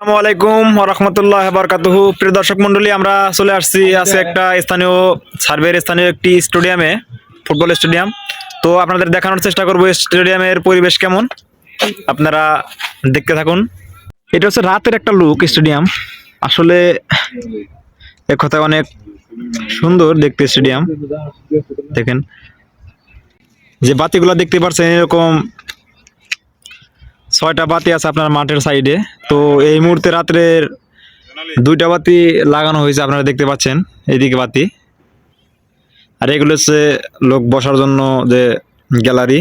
আসসালামু আলাইকুম রহমতুল্লাহ বরকাতুহু। প্রিয় দর্শক মন্ডলী আমরা চলে আসছি আছে একটা স্থানীয় সার্ভের স্থানীয় একটি স্টেডিয়ামে ফুটবল স্টেডিয়াম। তো আপনাদের দেখানোর চেষ্টা করব স্টেডিয়ামের পরিবেশ কেমন। আপনারা দেখতে থাকুন। এটা হচ্ছে রাতের একটা লুক স্টেডিয়াম। আসলে এক কথায় অনেক সুন্দর দেখতে স্টেডিয়াম। দেখেন। যে বাতিগুলো দেখতে পাচ্ছেন এরকম ছয়টা বাতি আছে আপনার মাঠের সাইডে। তো এই মুহূর্তে রাত্রের দুইটা বাতি লাগানো হয়েছে, আপনারা দেখতে পাচ্ছেন, এইদিকে বাতি। আর এগুলো হচ্ছে লোক বসার জন্য যে গ্যালারি।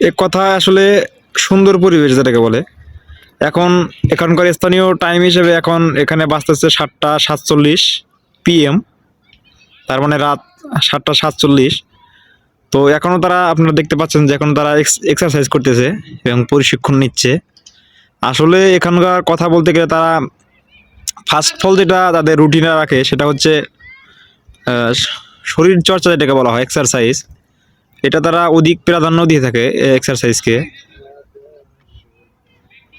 এক কথা আসলে সুন্দর পরিবেশ যেটাকে বলে। এখন এখানকার স্থানীয় টাইম হিসেবে এখন এখানে বাঁচতেছে সাতটা সাতচল্লিশ পিএম তার মানে রাত সাতটা সাতচল্লিশ। তো এখনও তারা আপনারা দেখতে পাচ্ছেন যে এখন তারা এক্সারসাইজ করতেছে এবং প্রশিক্ষণ নিচ্ছে। আসলে এখানকার কথা বলতে গেলে তারা ফার্স্ট ফল যেটা তাদের রুটিনে রাখে সেটা হচ্ছে শরীর চর্চা যেটাকে বলা হয় এক্সারসাইজ এটা তারা অধিক প্রাধান্য দিয়ে থাকে এক্সারসাইজকে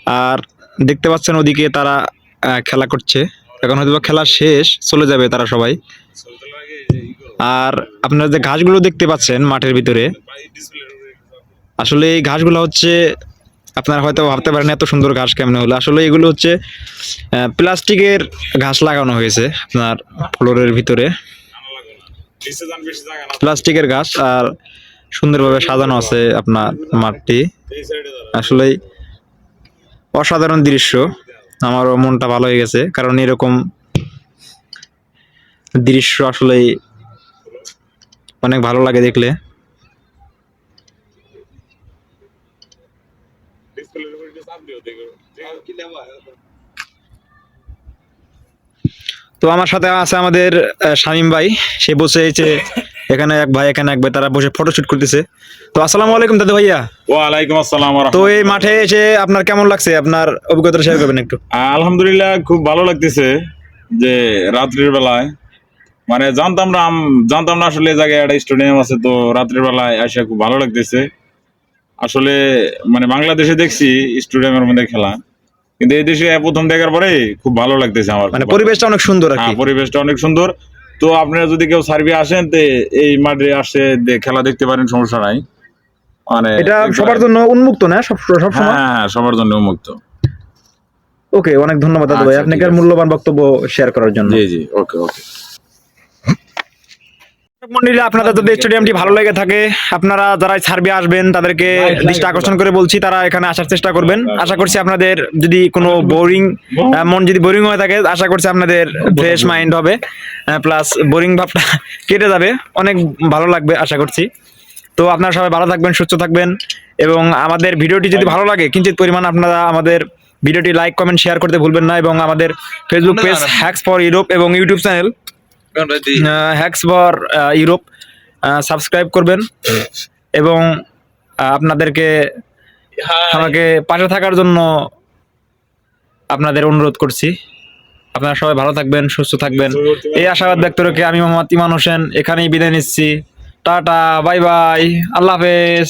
আর দেখতে পাচ্ছেন ওদিকে তারা খেলা করছে। এখন হয়তো খেলা শেষ, চলে যাবে তারা সবাই। আর আপনারা যে ঘাসগুলো দেখতে পাচ্ছেন মাঠের ভিতরে, আসলে এই ঘাসগুলো হচ্ছে, আপনারা হয়তো ভাবতে পারেন এত সুন্দর ঘাস কেমনে হলো। আসলে এগুলো হচ্ছে প্লাস্টিকের ঘাস লাগানো হয়েছে আপনার ফ্লোরের ভিতরে। প্লাস্টিকের ঘাস আর সুন্দরভাবে সাজানো আছে আপনার মাঠটি। আসলেই অসাধারণ দৃশ্য। আমারও মনটা ভালো হয়ে গেছে। কারণ এরকম দৃশ্য আসলেই অনেক ভালো লাগে দেখলে। তো আমার সাথে আছে আমাদের শামীম ভাই। সে বসে হয়েছে এখানে এক ভাই এখানে এক ভাই তারা বসে ফটোশুট করতেছে। তো আসসালামু আলাইকুম দাদু ভাইয়া। ওয়ালাইকুম আসসালাম তো এই মাঠে এসে আপনার কেমন লাগছে? আপনার অভিজ্ঞতা শেয়ার করবেন একটু। আলহামদুলিল্লাহ খুব ভালো লাগতেছে যে রাত্রির বেলায়। মানে জানতাম না জানতাম না আসলে জায়গায় একটা স্টেডিয়াম আছে তো রাত্রির বেলায় এসে খুব ভালো লাগতেছে। আসলে মানে বাংলাদেশে দেখছি স্টেডিয়ামের মধ্যে খেলা কিন্তু এই দেশে প্রথম দেখার পরে খুব ভালো লাগতেছে আমার মানে পরিবেশটা অনেক সুন্দর হ্যাঁ পরিবেশটা অনেক সুন্দর। তো আপনারা যদি কেউ সার্ভে আসেন তো এই মাঠে আসে খেলা দেখতে পারেন সমস্যা নাই। মানে এটা সবার জন্য উন্মুক্ত না? সব সব হ্যাঁ সময়? হ্যাঁ সবার জন্য উন্মুক্ত। ওকে অনেক ধন্যবাদ দাদা ভাই। আচ্ছা, আপনাকে মূল্যবান বক্তব্য শেয়ার করার জন্য। জি জি ওকে ওকে। মন্ডলী আপনাদের যদি স্টেডিয়ামটি ভালো লেগে থাকে আপনারা যারা সার্ভে আসবেন তাদেরকে দৃষ্টি আকর্ষণ করে বলছি তারা এখানে আসার চেষ্টা করবেন। আশা করছি আপনাদের যদি কোনো বোরিং মন যদি বোরিং হয়ে থাকে আশা করছি আপনাদের ফ্রেশ মাইন্ড হবে। প্লাস বোরিং ভাবটা কেটে যাবে। অনেক ভালো লাগবে আশা করছি। তো আপনারা সবাই ভালো থাকবেন সুস্থ থাকবেন এবং আমাদের ভিডিওটি যদি ভালো লাগে কিঞ্চিত পরিমাণ আপনারা আমাদের ভিডিওটি লাইক কমেন্ট শেয়ার করতে ভুলবেন না এবং আমাদের Facebook page hacks for Europe এবং YouTube channel hacks for Europe subscribe করবেন। এবং আপনাদেরকে আমাকে পাশে থাকার জন্য আপনাদের অনুরোধ করছি। আপনারা সবাই ভালো থাকবেন সুস্থ থাকবেন। এই আশাবাদ ব্যক্ত রেখে আমি মোহাম্মদ ইমান হোসেন এখানেই বিদায় নিচ্ছি। টাটা বাই বাই আল্লাহ হাফেজ।